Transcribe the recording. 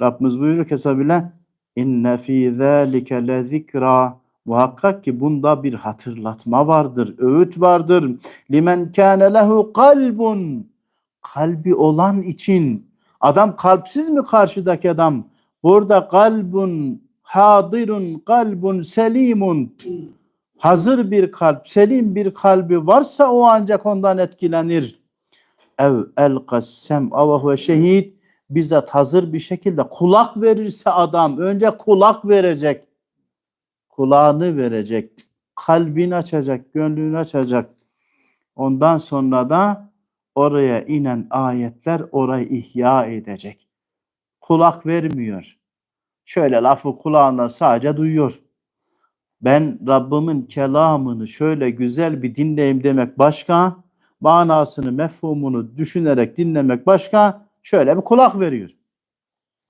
Rabbimiz buyuruyor ki Eshabile inne fî zâlike lezikra Muhakkak ki bunda bir hatırlatma vardır, öğüt vardır. Limen kâne lehu kalbun. Kalbi olan için. Adam kalpsiz mi karşıdaki adam? Burada kalbun hadirun, kalbun selimun. Hazır bir kalp, selim bir kalbi varsa o ancak ondan etkilenir. Ev elqassem ve şehid. Bizzat hazır bir şekilde kulak verirse adam önce kulak verecek kulağını verecek, kalbini açacak, gönlünü açacak. Ondan sonra da oraya inen ayetler orayı ihya edecek. Kulak vermiyor. Şöyle lafı kulağına sadece duyuyor. Ben Rabbimin kelamını şöyle güzel bir dinleyeyim demek başka, manasını, mefhumunu düşünerek dinlemek başka, şöyle bir kulak veriyor.